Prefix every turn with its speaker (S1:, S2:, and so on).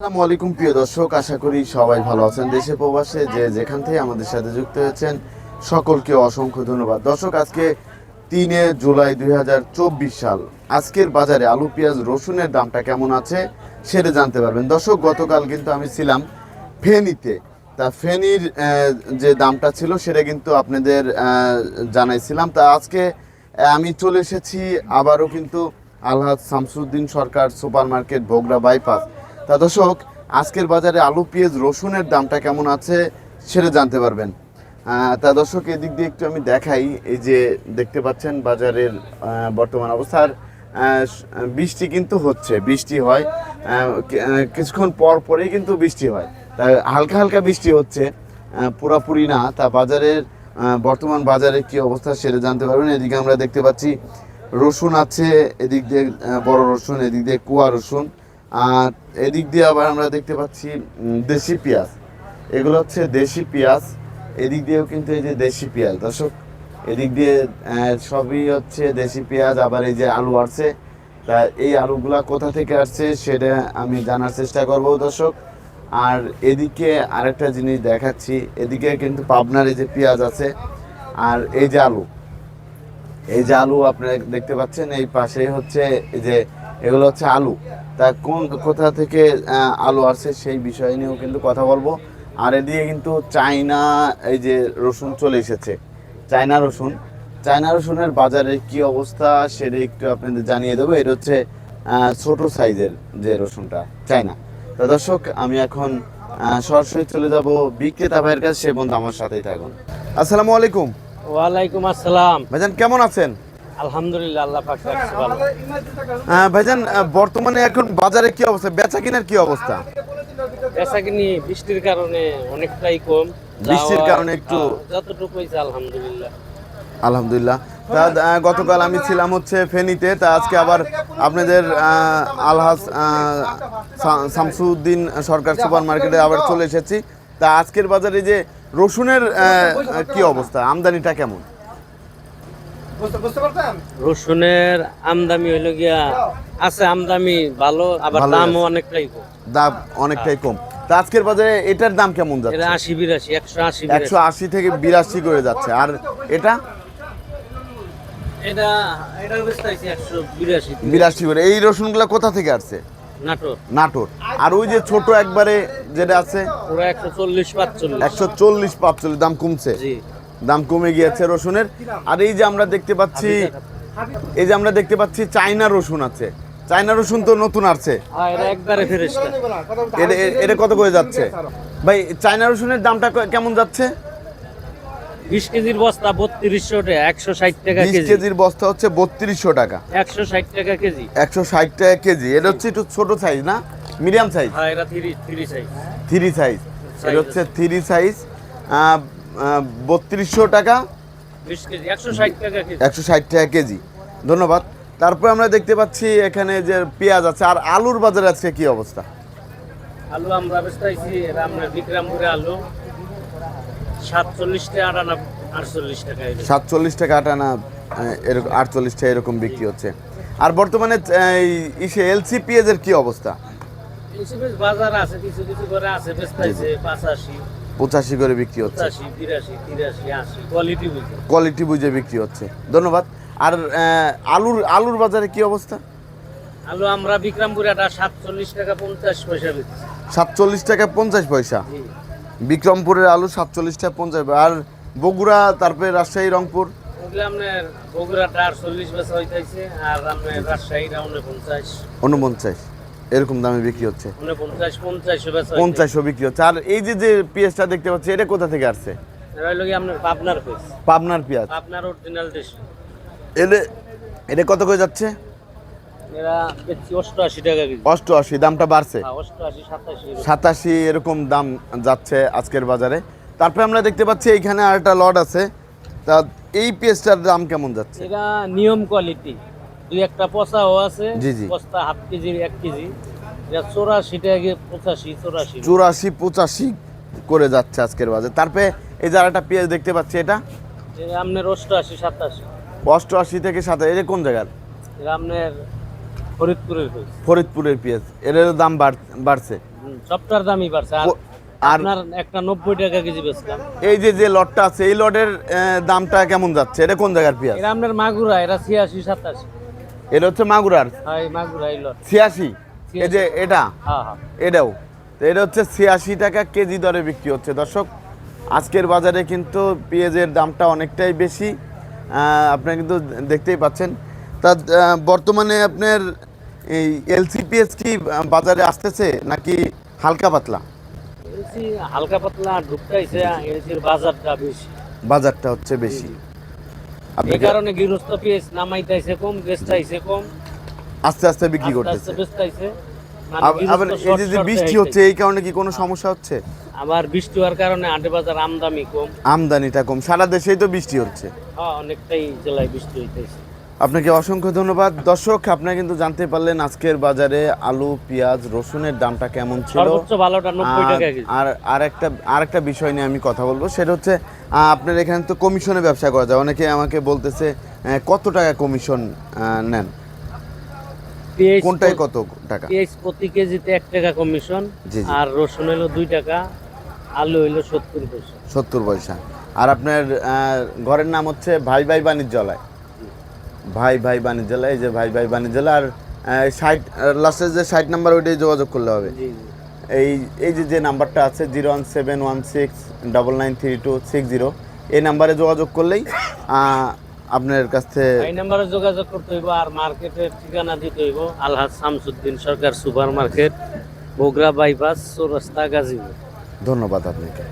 S1: আসসালামু আলাইকুম, প্রিয় দর্শক। আশা করি সবাই ভালো আছেন দেশে প্রবাসে, যে যেখান থেকে আমাদের সাথে যুক্ত হয়েছেন, সকলকে অসংখ্য ধন্যবাদ। দর্শক, আজকে তিনে জুলাই দুই হাজার চব্বিশ সাল। আজকের বাজারে আলু, পেঁয়াজ, রসুনের দামটা কেমন আছে সেটা জানতে পারবেন। দর্শক, গতকাল কিন্তু আমি ছিলাম ফেনীতে। তা ফেনীর যে দামটা ছিল সেটা কিন্তু আপনাদের জানাইছিলাম। তা আজকে আমি চলে এসেছি আবারও কিন্তু Alhaj Shamsuddin Sarkar super market Bogura bypass. তা দর্শক, আজকের বাজারে আলু, পেঁয়াজ, রসুনের দামটা কেমন আছে সেটা জানতে পারবেন। তা দর্শক, এদিক দিয়ে একটু আমি দেখাই, এই যে দেখতে পাচ্ছেন বাজারের বর্তমান অবস্থার বৃষ্টি কিন্তু হচ্ছে, বৃষ্টি হয় কিছুক্ষণ পর পরেই কিন্তু বৃষ্টি হয়। তা হালকা হালকা বৃষ্টি হচ্ছে পুরাপুরি না, তা বাজারের বর্তমান বাজারে কি অবস্থা সেটা জানতে পারবেন। এদিকে আমরা দেখতে পাচ্ছি, রসুন আছে, এদিক দিয়ে বড় রসুন, এদিক দিয়ে কুয়া রসুন আর এদিক দিয়ে আবার আমরা দেখতে পাচ্ছি দেশি পেঁয়াজ। এগুলো হচ্ছে দেশি পেঁয়াজ। এদিক দিয়েও কিন্তু এই যে দেশি পেঁয়াজ। দর্শক, এদিক দিয়ে সবই হচ্ছে দেশি পেঁয়াজ। আবার এই যে আলু আসছে, তা এই আলুগুলা কোথা থেকে আসছে সেটা আমি জানার চেষ্টা করব দর্শক। আর এদিকে আরেকটা জিনিস দেখাচ্ছি, এদিকে কিন্তু পাবনার এই যে পেঁয়াজ আছে, আর এই যে আলু। এই যে আলু আপনারা দেখতে পাচ্ছেন, এই পাশে হচ্ছে এই যে এগুলো হচ্ছে আলু। তা কোন কোথা থেকে আলু আসছে সেই বিষয় নিয়েও কিন্তু কথা বলব। আর এদিকে কিন্তু চাইনা এই যে রসুন চলে এসেছে। চায়না রসুন। চায়না রসুনের বাজারে কি অবস্থা সেটা একটু আপনাদের জানিয়ে দেবো। এটা হচ্ছে ছোট সাইজের যে রসুনটা চায়না। তো দর্শক আমি এখন সরাসরি চলে যাব বিক্রেতা ভাইয়ের কাছে। সে বন্ধু আমার সাথেই থাকুন। আসসালামু আলাইকুম।
S2: ওয়ালাইকুম আসসালাম।
S1: ভাইজান কেমন আছেন?
S2: আলহামদুলিল্লাহ আল্লাহ পাক রাখছে ভালো
S1: ভাইজান বর্তমানে এখন বাজারে কি অবস্থা? বেচা কিনার কি অবস্থা?
S2: পেশা কিনি বৃষ্টির কারণে অনেকটাই কম।
S1: বৃষ্টির কারণে একটু-
S2: যতটুকু হয়েছে আলহামদুলিল্লাহ।
S1: আলহামদুলিল্লাহ। তা গতকাল আমি ছিলাম হচ্ছে ফেনীতে। তা আজকে আবার আপনাদের আহ, আলহাজ শামসুদ্দিন সরকার সুপার মার্কেটে আবার চলে এসেছি। তা আজকের বাজারে যে রসুনের কি অবস্থা? আমদানিটা কেমন?
S2: রসুনের আমদামি হইল গিয়া আছে আমদামি ভালো আবার দামও অনেকটাই কম।
S1: দাম অনেকটাই কম। তা আজকের বাজারে এটার দাম কেমন যাচ্ছে?
S2: আশি বিরাশি একশো আশি
S1: একশো আশি থেকে বিরাশি করে যাচ্ছে। আর এটা?
S2: এটা
S1: করে। এই রসুনগুলো কোথা থেকে আসছে?
S2: নাটোর।
S1: নাটোর। আর ওই যে ছোট একবারে যেটা আছে?
S2: একশো চল্লিশ পাঁচচল্লিশ
S1: দাম কমছে।
S2: জি।
S1: দাম কমে গিয়েছে রসুনের। আর এই যে আমরা দেখতে পাচ্ছি এই যে আমরা দেখতে পাচ্ছি চাইনা রসুন আছে। চাইনা রসুন তো নতুন আসছে।
S2: হ্যাঁ এটা
S1: কত করে যাচ্ছে? ভাই চাইনা রসুনের দামটা কেমন যাচ্ছে?
S2: বিশ কেজির বস্তা বত্রিশশো টাকা একশো ষাট টাকা
S1: বিশ কেজির বস্তা হচ্ছে বত্রিশশো টাকা।
S2: একশো ষাট টাকা কেজি।
S1: একশো ষাট টাকা কেজি। এটা হচ্ছে একটু ছোট সাইজ না? মিডিয়াম সাইজ
S2: হ্যাঁ এটা three three size
S1: three size এটা হচ্ছে থ্রি সাইজ বত্রিশশো টাকা।
S2: একশো ষাট টাকা কেজি।
S1: ধন্যবাদ। তারপরে আমরা দেখতে পাচ্ছি এখানে যে পেঁয়াজ আছে আর আলুর বাজারে আজকে কি অবস্থা?
S2: আলু আমরা বেচতেছি এটা আপনার বিক্রমপুরে আলু। সাতচল্লিশ টাকা আটানা আটচল্লিশ টাকা
S1: সাতচল্লিশ টাকা আটানা এরকম আটচল্লিশ টাকা এরকম বিক্রি হচ্ছে। আর বর্তমানে এই ইসে এলসি পেঁয়াজের কি অবস্থা?
S2: বাজার আছে কিছু কিছু করে আছে বেচতেছে পাঁচাশি
S1: পঁচাশি করে বিক্রি হচ্ছে।
S2: কোয়ালিটি বুঝে।
S1: বিক্রি হচ্ছে। ধন্যবাদ। আর আলুর আলুর বাজারে কি অবস্থা?
S2: আলু আমরা বিক্রমপুরে একটা সাতচল্লিশ টাকা পঞ্চাশ পয়সা
S1: সাতচল্লিশ টাকা পঞ্চাশ পয়সা? বিক্রমপুরের আলু সাতচল্লিশ টাকা পঞ্চাশ আর বগুড়া তারপরে রাজশাহী রংপুর?
S2: আপনার বগুড়াটা আটচল্লিশ বেচা হইতেছে আর আপনার রাজশাহীটা উনপঞ্চাশ
S1: উনপঞ্চাশ। এরকম দামে বিক্রি হচ্ছে।
S2: পঞ্চাশও
S1: বিক্রি হচ্ছে। আর এই যে যে পেঁয়াজটা দেখতে পাচ্ছি এটা কোথা থেকে আসছে?
S2: পাবনার পেস
S1: পাবনার পেঁয়াজ।
S2: অরিজিনাল দেশ।
S1: এলে এটা কত করে যাচ্ছে?
S2: অষ্টআশি
S1: দামটা বাড়ছে?
S2: হ্যাঁ, সাতাশি
S1: এরকম। দাম যাচ্ছে আজকের বাজারে। তারপরে আমরা দেখতে পাচ্ছি এইখানে আর একটা লট আছে। তা এই পেঁয়াজটার দাম কেমন যাচ্ছে?
S2: এটা নিয়ম কোয়ালিটি দুই একটা পচাও আছে। বস্তা হাফ কেজি এক কেজি। এটা চৌরাশি টাকা পঁচাশি চৌরাশি।
S1: চুরাশি পঁচাশি করে যাচ্ছে আজকের বাজারে। তারপরে এই যে একটা পেঁয়াজ দেখতে পাচ্ছি এটা?
S2: এটা আপনার অষ্টআশি সাতাশি।
S1: অষ্টআশি থেকে সাতাশি এটা কোন জায়গার?
S2: এটা আপনার ফরিদপুরের
S1: ফরিদপুরের পেঁয়াজ। এর দাম বাড়- বাড়ছে।
S2: সবটার দামই বাড়ছে। আর আপনার একটা নব্বই টাকা কেজি বেচলাম।
S1: এই যে যে লটটা আছে এই লটের দামটা কেমন যাচ্ছে? এটা কোন জায়গার পেঁয়াজ?
S2: এরা আপনার মাগুরা এরা ছিয়াশি সাতাশি।
S1: এটা হচ্ছে মাগুরার।
S2: হ্যাঁ মাগুরা
S1: ছিয়াশি। এই যে এটা?
S2: হ্যাঁ হ্যাঁ।
S1: এটাও। এটা হচ্ছে ছিয়াশি টাকা কেজি দরে বিক্রি হচ্ছে। দর্শক আজকের বাজারে কিন্তু পেঁয়াজের দামটা অনেকটাই বেশি। আপনারা কিন্তু দেখতেই পাচ্ছেন। তা বর্তমানে আপনার এই এলসি পেঁয়াজ কি বাজারে আসতেছে নাকি হালকা পাতলা?
S2: হালকা পাতলা ঢুকতেছে বাজারটা বেশি।
S1: বাজারটা হচ্ছে বেশি।
S2: এই কারণে গৃহস্থ পেঁয়াজ নামাইতেছে কম বেচতাইছে কম।
S1: আস্তে আস্তে বিক্রি করতেছে।
S2: বেচতাইছে মানে
S1: আবার এই যে যে বৃষ্টি হচ্ছে এই কারণে কি কোনো সমস্যা হচ্ছে?
S2: আবার বৃষ্টি হওয়ার কারণে আটে বাজার আমদানি কম।
S1: আমদানিটা কম। সারা দেশেই তো বৃষ্টি হচ্ছে।
S2: হ্যাঁ অনেকটাই জেলায় বৃষ্টি হইতেছে।
S1: আপনাকে অসংখ্য ধন্যবাদ। দর্শক আপনারা কিন্তু জানতে পারলেন আজকের বাজারে আলু পেঁয়াজ রসুনের দামটা কেমন ছিল। আর- একটা আর একটা বিষয় নিয়ে আমি কথা বলব। সেটা হচ্ছে আপনার এখানে তো কমিশনে ব্যবসা করা যায়। অনেকে আমাকে বলতেছে কত টাকা কমিশন নেন? কোনটাই কত টাকা?
S2: পেঁয়াজ প্রতি কেজিতে এক টাকা কমিশন। আর রসুন হলো দুই টাকা আলু হইল সত্তর পয়সা।
S1: সত্তর পয়সা। আর আপনার ঘরের নাম হচ্ছে ভাই ভাই বাণিজ্যালয়। ভাই ভাই বাণিজ্যালয় এই যে ভাই ভাই বাণিজ্যালয় আর ষাট লাস্টের যে ষাট নাম্বার ওইটাই যোগাযোগ করলে হবে। এই এই যে যে নাম্বারটা আছে zero one seven one six double nine three two six zero এই নাম্বারে যোগাযোগ করলেই আপনার কাছ থেকে
S2: এই নাম্বারে যোগাযোগ করতে হইব আর মার্কেটের ঠিকানা দিতে হইব Alhaj Shamsuddin Sarkar super market Bogura bypass Chowrasta Gazipur.
S1: ধন্যবাদ আপনাকে।